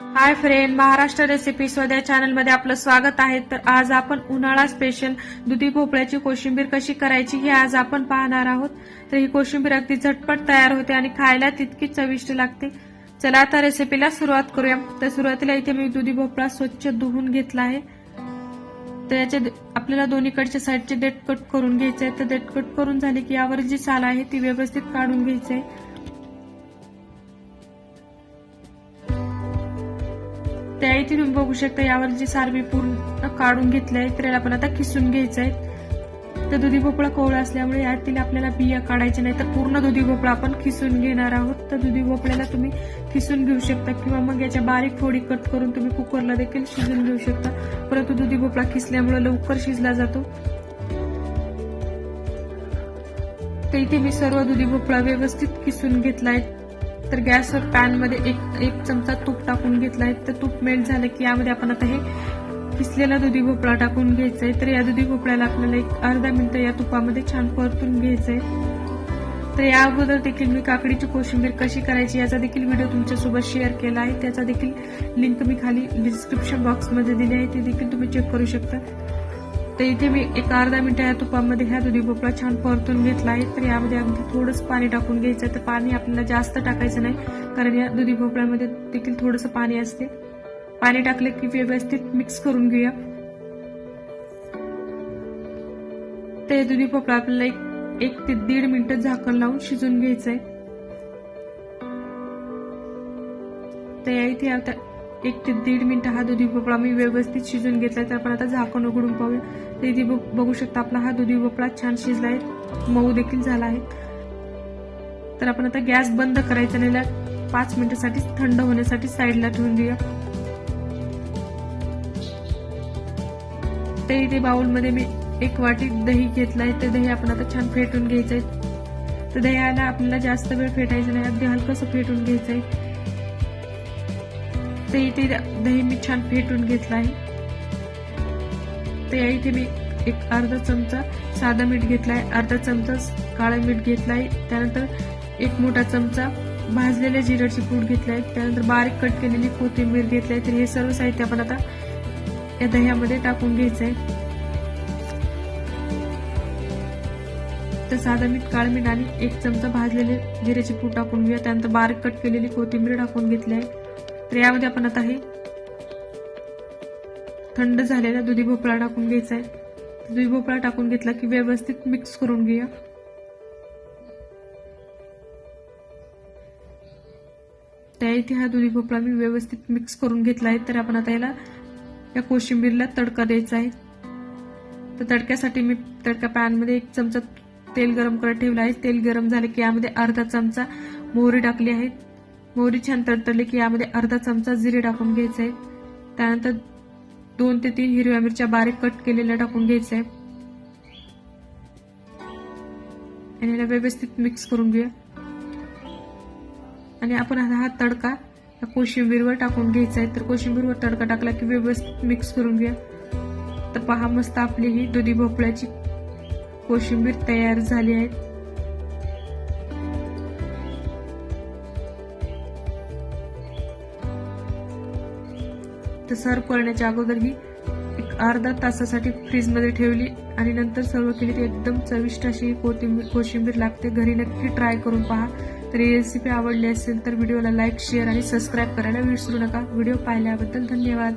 हाय friend Maharashtra recipe स्वद्या चॅनलमध्ये आपलं स्वागत आहे. तर आज आपण उन्हाळा स्पेशल दुधी भोपळ्याची कोशिंबीर कशी करायची हे आज आपण पाहणार आहोत. तर ही कोशिंबीर अगदी झटपट तयार होते आणि खायला तितकी चविष्ट लागते. चला आता रेसिपीला सुरुवात करूया. तर सुरुवातीला इथे मी दुधी भोपळा स्वच्छ धुवून घेतला आहे. तर याचे आपल्याला दोन्हीकडच्या साईडचे देठ कट करून घ्यायचे आहे तर देठ कट करून झाले की यावर जी साल आहे ती व्यवस्थित काढून घ्यायची आहे. तुम्ही बघू शकता. यावर जी सारवी पूर्ण काढून घेतले आहे तर याला आपण आता किसून घ्यायचं आहे तर दुधी भोपळा कोवळा असल्यामुळे यातील आपल्याला बिया काढायच्या नाही. तर पूर्ण दुधी भोपळा आपण खिसून घेणार आहोत. तर दुधी भोपळ्याला तुम्ही किसून घेऊ शकता किंवा मग याच्या बारीक फोडी कट करून तुम्ही कुकरला देखील शिजून घेऊ शकता. परंतु दुधी भोपळा किसल्यामुळे लवकर शिजला जातो. तर इथे मी सर्व दुधी भोपळा व्यवस्थित किसून घेतला आहे तर गॅसवर पॅनमध्ये एक एक चमचा तूप टाकून घेतला आहे तर तूप मेल्ट झालं की यामध्ये आपण आता हे किसलेला दुधी भोपळा टाकून घ्यायचा आहे तर या दुधी भोपळ्याला आपल्याला एक अर्धा मिनटं या तुपामध्ये छान परतून घ्यायचंय. तर या अगोदर देखील मी काकडीची कोशिंबीर कशी करायची याचा देखील व्हिडिओ तुमच्यासोबत शेअर केला आहे. त्याचा देखील लिंक मी खाली डिस्क्रिप्शन बॉक्समध्ये दिली आहे. ती देखील तुम्ही चेक करू शकता. तर इथे मी एक अर्धा मिनिट या तुपामध्ये ह्या दुधी भोपळा छान परतून घेतला आहे. तर यामध्ये अगदी थोडंसं पाणी टाकून घ्यायचं तर पाणी आपल्याला जास्त टाकायचं नाही कारण या दुधी भोपळ्यामध्ये देखील थोडंसं पाणी असते. पाणी टाकले की व्यवस्थित मिक्स करून घेऊया. ते दुधी भोपळा आपल्याला एक एक ते दीड मिनिटं झाकण लावून शिजून घ्यायचंय. तर या इथे आता एक ते दीड मिनटं हा दुधी भोपळा मी व्यवस्थित शिजून घेतलाय तर आपण आता झाकण उघडून पाहूया. तर इथे बघ- बघू शकता आपला हा दुधी भोपळा छान शिजलाय. मऊ देखील झाला आहे. तर आपण आता गॅस बंद करायचा नाही पाच मिनिटासाठी थंड होण्यासाठी साईडला ठेवून देऊया. तर इथे बाउलमध्ये मी एक वाटी दही घेतलाय ते दही आपण आता छान फेटून घ्यायचंय. तर दह्याला आपल्याला जास्त वेळ फेटायचं नाही अगदी हलकंसं फेटून घ्यायचंय. ते इथे दही मी छान फेटून घेतलं आहे. तर या इथे मी एक अर्धा चमचा साधा मीठ घेतलाय अर्धा चमचा काळं मीठ घेतलाय त्यानंतर एक मोठा चमचा भाजलेल्या जिऱ्याची पूड घेतलाय त्यानंतर बारीक कट केलेली कोथिंबीर घेतलाय तर हे सर्व साहित्य आपण आता या दह्यामध्ये टाकून घ्यायचंय तर साधा मीठ काळं मीठ आणि एक चमचा भाजलेले जिऱ्याची पूड टाकून घेऊया. त्यानंतर बारीक कट केलेली कोथिंबीर टाकून घेतली आहे. तर यामध्ये आपण आता हे थंड झालेला दुधी भोपळा टाकून घ्यायचा आहे दुधी भोपळा टाकून घेतला की व्यवस्थित मिक्स करून घेऊया. त्या इथे हा दुधी भोपळा मी व्यवस्थित मिक्स करून घेतला आहे तर आपण आता याला या कोशिंबीरला तडका द्यायचा आहे तर तडक्यासाठी मी तडका पॅनमध्ये एक चमचा तेल गरम करत ठेवला आहे. तेल गरम झाले की यामध्ये अर्धा चमचा मोहरी टाकली आहे. मोहरी छान तडतडली की यामध्ये अर्धा चमचा जिरे टाकून घ्यायचे. आहे त्यानंतर दोन ते तीन हिरव्या मिरच्या बारीक कट केलेल्या टाकून घ्यायच्या आहे आणि याला व्यवस्थित मिक्स करून घेऊया. आणि आपण हा तडका या कोशिंबीरवर टाकून घ्यायचा आहे. तर कोशिंबीरवर तडका टाकला की व्यवस्थित मिक्स करून घ्या तर पहा मस्त आपली ही दुधी भोपळ्याची कोशिंबीर तयार झाली आहे. तर सर्व करण्याच्या अगोदर ही एक अर्धा तासासाठी फ्रीजमध्ये ठेवली आणि नंतर सर्व केली. ती एकदम चविष्ट अशी कोथिंबीर कोशिंबीर लागते. घरी नक्की ट्राय करून पहा. तर ही रेसिपी आवडली असेल तर व्हिडिओला लाईक शेअर आणि सबस्क्राईब करायला विसरू नका. व्हिडिओ पाहिल्याबद्दल धन्यवाद.